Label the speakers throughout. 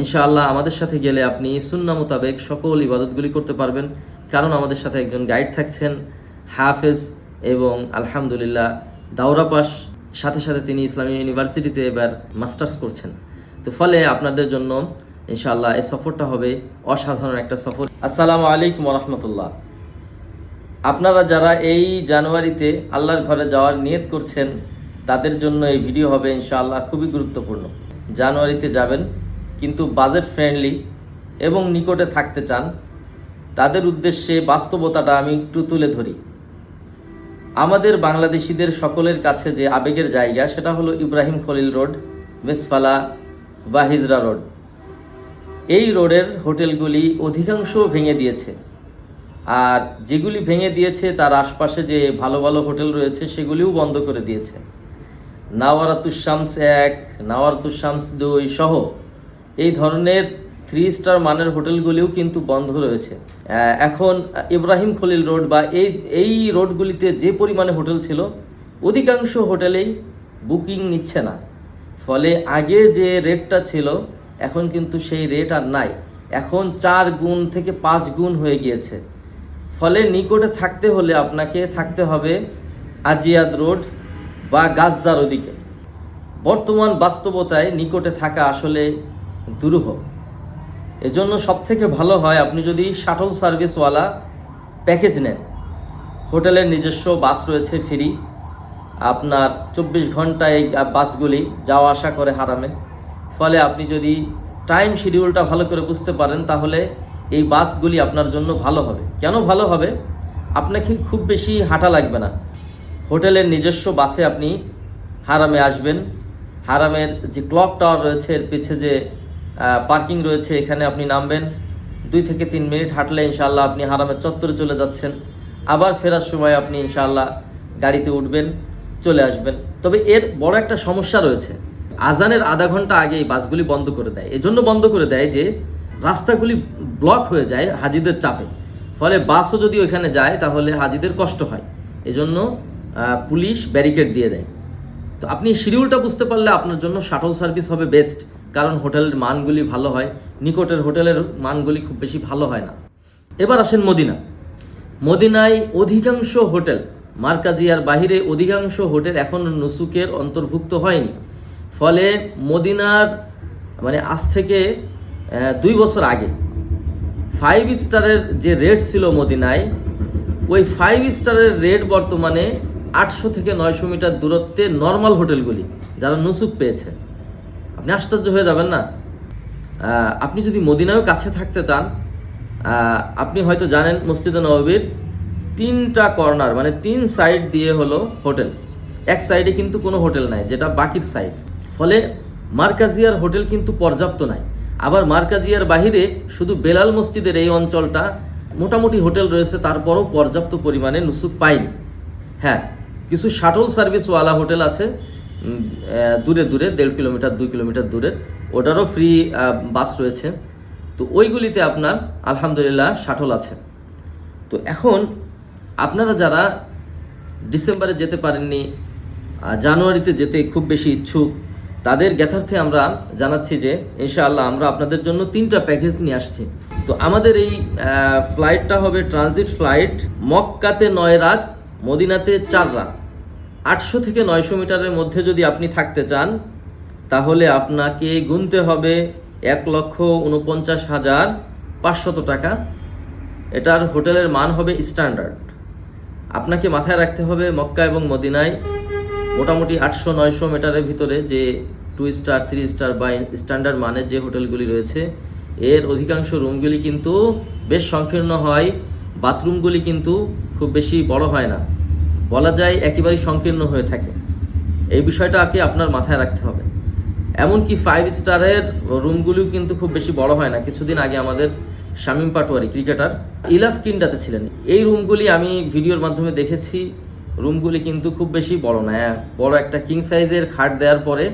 Speaker 1: ইনশাআল্লাহ আমাদের সাথে গেলে আপনি সুন্না মোতাবেক সকল ইবাদতগুলি করতে পারবেন। কারণ আমাদের সাথে একজন গাইড থাকছেন, হাফেজ এবং আলহামদুলিল্লাহ দাওরা পাস। সাথে সাথে তিনি ইসলামী ইউনিভার্সিটিতে এবার মাস্টার্স করছেন। তো ফলে আপনাদের জন্য ইনশাআল্লাহ এই সফরটা হবে অসাধারণ একটা সফর। আসসালামু আলাইকুম রহমতুল্লাহ আপনারা যারা এই জানুয়ারিতে আল্লাহর ঘরে যাওয়ার নিয়ত করছেন, তাদের জন্য এই ভিডিও হবে ইনশাআল্লাহ খুবই গুরুত্বপূর্ণ। জানুয়ারিতে যাবেন কিন্তু বাজেট ফ্রেন্ডলি এবং নিকটে থাকতে চান, তাদের উদ্দেশ্যে বাস্তবতাটা আমি একটু তুলে ধরি। আমাদের বাংলাদেশিদের সকলের কাছে যে আবেগের জায়গা, সেটা হলো ইব্রাহিম খলিল রোড, মেসফালা বা হিজরা রোড। এই রোডের হোটেলগুলি অধিকাংশ ভেঙে দিয়েছে। আর যেগুলি ভেঙে দিয়েছে, তার আশপাশে যে ভালো ভালো হোটেল রয়েছে, সেগুলিও বন্ধ করে দিয়েছে। নাওয়ারাতুশামস এক নাওয়ারাতুশামস দুই সহ এই ধরনের থ্রি স্টার মানের হোটেলগুলিও কিন্তু বন্ধ রয়েছে। এখন ইব্রাহিম খলিল রোড বা এই এই রোডগুলিতে যে পরিমাণে হোটেল ছিল, অধিকাংশ হোটেলেই বুকিং নিচ্ছে না। ফলে আগে যে রেটটা ছিল, এখন কিন্তু সেই রেট আর নাই। এখন চার গুণ থেকে পাঁচ গুণ হয়ে গিয়েছে। ফলে নিকটে থাকতে হলে আপনাকে থাকতে হবে আজিয়াদ রোড বা গাজ্জার ওদিকে। বর্তমান বাস্তবতায় নিকটে থাকা আসলে দুরূহ। এজন্য সব থেকে ভালো হয় আপনি যদি শাটল সার্ভিসওয়ালা প্যাকেজ নেন। হোটেলের নিজস্ব বাস রয়েছে ফ্রি। আপনার চব্বিশ ঘন্টায় এই বাসগুলি যাওয়া আসা করে হারামে। ফলে আপনি যদি টাইম শিডিউলটা ভালো করে বুঝতে পারেন, তাহলে এই বাসগুলি আপনার জন্য ভালো হবে। কেন ভালো হবে? আপনাকে খুব বেশি হাঁটা লাগবে না। হোটেলের নিজস্ব বাসে আপনি হারামে আসবেন। হারামের যে ক্লক টাওয়ার রয়েছে, এর পিছে যে পার্কিং রয়েছে, এখানে আপনি নামবেন। দুই থেকে তিন মিনিট হাঁটলে ইনশাল্লাহ আপনি হারামের চত্বরে চলে যাচ্ছেন। আবার ফেরার সময় আপনি ইনশাল্লাহ গাড়িতে উঠবেন, চলে আসবেন। তবে এর বড় একটা সমস্যা রয়েছে, আজানের আধা ঘণ্টা আগেই বাসগুলি বন্ধ করে দেয়। এজন্য বন্ধ করে দেয় যে, রাস্তাগুলি ব্লক হয়ে যায় হাজিদের চাপে। ফলে বাসও যদি ওইখানে যায়, তাহলে হাজিদের কষ্ট হয়। এজন্য পুলিশ ব্যারিকেড দিয়ে দেয়। তো আপনি শিডিউলটা বুঝতে পারলে আপনার জন্য শাটল সার্ভিস হবে বেস্ট কারণ হোটেলের মানগুলি ভালো হয়, নিকটের হোটেলের মানগুলি খুব বেশি ভালো হয় না। এবার আসেন মদিনা। মদিনায় অধিকাংশ হোটেল, মার্কাজিয়ার বাহিরে অধিকাংশ হোটেল এখন নুসুকের অন্তর্ভুক্ত হয়নি। ফলে মদিনার মানে আজ থেকে দুই বছর আগে ফাইভ স্টারের যে রেট ছিল মদিনায়, ওই ফাইভ স্টারের রেট বর্তমানে আটশো থেকে নয়শো মিটার দূরত্বে নর্মাল হোটেলগুলি, যারা নুসুক পেয়েছে। আপনি আশ্চর্য হয়ে যাবেন না। আপনি যদি মদিনায়ও কাছে থাকতে চান আপনি হয়তো জানেন মসজিদে নববীর তিনটা কর্নার মানে তিন সাইড দিয়ে হলো হোটেল। এক সাইডে কিন্তু কোনো হোটেল নাই, যেটা বাকির সাইড ফলে মার্কাজিয়ার হোটেল কিন্তু পর্যাপ্ত নাই। আবার মার্কাজিয়ার বাহিরে শুধু বেলাল মসজিদের এই অঞ্চলটা মোটামুটি হোটেল রয়েছে, তারপরও পর্যাপ্ত পরিমাণে নুসুক পাইনি হ্যাঁ কিছু শাটল সার্ভিসওয়ালা হোটেল আছে দূরে দূরে, দেড় কিলোমিটার, দুই কিলোমিটার দূরে। ওটারও ফ্রি বাস রয়েছে। তো ওইগুলিতে আপনার, আলহামদুলিল্লাহ শাটল আছে। তো এখন, আপনারা যারা ডিসেম্বরে যেতে পারেননি জানুয়ারিতে যেতে খুব বেশি ইচ্ছুক, তাদের জ্ঞাতার্থে আমরা জানাচ্ছি যে, ইনশাআল্লাহ আমরা আপনাদের জন্য তিনটা প্যাকেজ নিয়ে আসছি। তো আমাদের এই ফ্লাইটটা হবে ট্রানজিট ফ্লাইট মক্কাতে নয় রাত, মদিনাতে চার রাত। আটশো থেকে নয়শো মিটারের মধ্যে যদি আপনি থাকতে চান, তাহলে আপনাকে গুনতে হবে এক লক্ষ উনপঞ্চাশ হাজার পাঁচশত টাকা। এটার হোটেলের মান হবে স্ট্যান্ডার্ড। আপনাকে মাথায় রাখতে হবে মক্কা এবং মদিনায় মোটামুটি আটশো নয়শো মিটারের ভিতরে যে টু স্টার, থ্রি স্টার বা স্ট্যান্ডার্ড মানের যে হোটেলগুলি রয়েছে, এর অধিকাংশ রুমগুলি কিন্তু বেশ সংকীর্ণ হয়, বাথরুমগুলি কিন্তু খুব বেশি বড় হয় না। বলা যায় একেবারেই সংকীর্ণ হয়ে থাকে। এই বিষয়টাকে আপনার মাথায় রাখতে হবে। এমনকি ফাইভ স্টারের রুমগুলিও কিন্তু খুব বেশি বড় হয় না। কিছুদিন আগে আমাদের শামীম পাটোয়ারি ক্রিকেটার ইলাফ কিন্ডাতে ছিলেন। এই রুমগুলি আমি ভিডিওর মাধ্যমে দেখেছি। রুমগুলি কিন্তু খুব বেশি বড় না। হ্যাঁ, বড় একটা কিং সাইজের খাট দেওয়ার পরে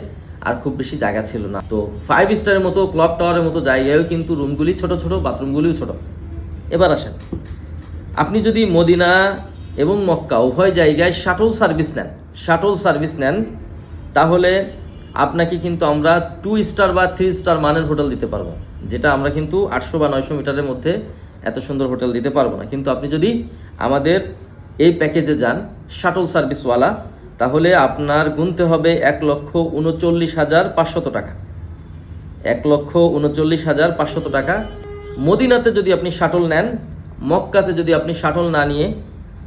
Speaker 1: আর খুব বেশি জায়গা ছিল না। তো ফাইভ স্টারের মতো ক্লক টাওয়ারের মতো জায়গায়ও কিন্তু রুমগুলি ছোট ছোট বাথরুমগুলিও ছোট। এবার আসেন। আপনি যদি মদিনা এবং মক্কা, উভয় জায়গায় শাটল সার্ভিস নেন। শাটল সার্ভিস নেন, তাহলে আপনাকে কিন্তু আমরা টু স্টার বা থ্রি স্টার মানের হোটেল দিতে পারব, যেটা আমরা কিন্তু আটশো বা নয়শো মিটারের মধ্যে এত সুন্দর হোটেল দিতে পারব না। কিন্তু আপনি যদি আমাদের এই প্যাকেজে যান, শাটল সার্ভিসওয়ালা, তাহলে আপনার গুনতে হবে এক লক্ষ উনচল্লিশ হাজার পাঁচশত টাকা। এক লক্ষ উনচল্লিশ হাজার পাঁচশত টাকা। মদিনাতে যদি আপনি শাটল নেন, মক্কাতে যদি আপনি শাটল না নিয়ে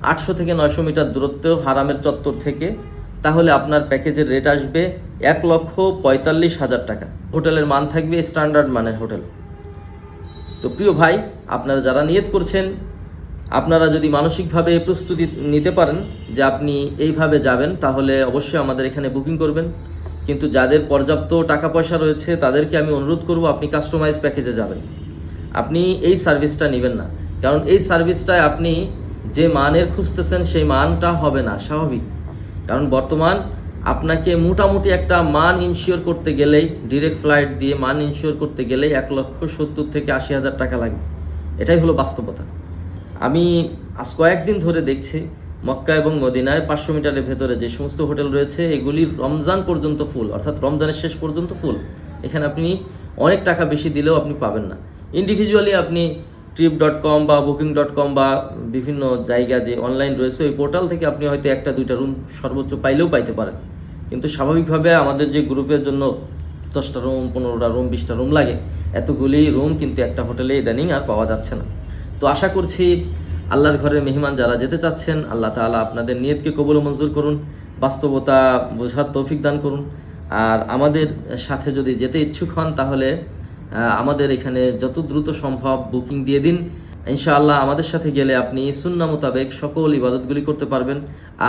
Speaker 1: আটশো থেকে নয়শো মিটার দূরত্ব হারামের চত্বর থেকে, তাহলে আপনার প্যাকেজের রেট আসবে এক লক্ষ পঁয়তাল্লিশ হাজার টাকা। হোটেলের মান থাকবে স্ট্যান্ডার্ড মানের হোটেল। তো প্রিয় ভাই, আপনারা যারা নিয়ত করছেন, আপনারা যদি মানসিকভাবে প্রস্তুতি নিতে পারেন যে আপনি এইভাবে যাবেন, তাহলে অবশ্যই আমাদের এখানে বুকিং করবেন। কিন্তু যাদের পর্যাপ্ত টাকা পয়সা রয়েছে, তাদেরকে আমি অনুরোধ করব আপনি কাস্টমাইজ প্যাকেজে যাবেন। আপনি এই সার্ভিসটা নেবেন না। কারণ এই সার্ভিসটায় আপনি যে মানের খুঁজতেছেন সেই মানটা হবে না, স্বাভাবিক। কারণ বর্তমান আপনাকে মোটামুটি একটা মান ইনশিওর করতে গেলেই ডিরেক্ট ফ্লাইট দিয়ে মান ইনশিওর করতে গেলেই এক লক্ষ সত্তর থেকে আশি হাজার টাকা লাগবে। এটাই হলো বাস্তবতা। আমি আজ কয়েকদিন ধরে দেখছি, মক্কা এবং মদিনায় পাঁচশো মিটারের ভেতরে যে সমস্ত হোটেল রয়েছে, এগুলি রমজান পর্যন্ত ফুল, অর্থাৎ রমজানের শেষ পর্যন্ত ফুল। এখানে আপনি অনেক টাকা বেশি দিলেও আপনি পাবেন না। ইন্ডিভিজুয়ালি আপনি ট্রিপ ডট কম বা বুকিং ডট কম বা বিভিন্ন জায়গা যে অনলাইন রয়েছে, ওই পোর্টাল থেকে আপনি হয়তো একটা, দুইটা রুম সর্বোচ্চ পাইলেও পাইতে পারেন। কিন্তু স্বাভাবিকভাবে আমাদের যে গ্রুপের জন্য দশটা রুম পনেরোটা রুম বিশটা রুম লাগে, এতগুলি রুম কিন্তু একটা হোটেলে ইদানিং আর পাওয়া যাচ্ছে না। তো আশা করছি আল্লাহর ঘরের মেহমান যারা যেতে চাচ্ছেন, আল্লাহ তাআলা আপনাদের নিয়তকে কবুল মঞ্জুর করুন, বাস্তবতা বোঝার তৌফিক দান করুন। আর আমাদের সাথে যদি যেতে ইচ্ছুক হন, তাহলে আমাদের এখানে যত দ্রুত সম্ভব বুকিং দিয়ে দিন। ইনশাআল্লাহ আমাদের সাথে গেলে আপনি সুন্না মোতাবেক সকল ইবাদতগুলি করতে পারবেন।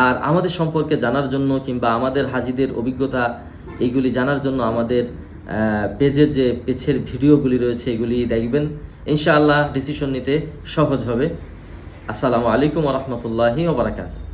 Speaker 1: আর আমাদের সম্পর্কে জানার জন্য কিংবা আমাদের হাজিদের অভিজ্ঞতা, এইগুলি জানার জন্য আমাদের পেজের যে পেছের ভিডিওগুলি রয়েছে, এগুলি দেখবেন। ইনশাআল্লাহ ডিসিশন নিতে সহজ হবে। আসসালামু আলাইকুম রহমতুল্লাহি ওবরাকাতুহ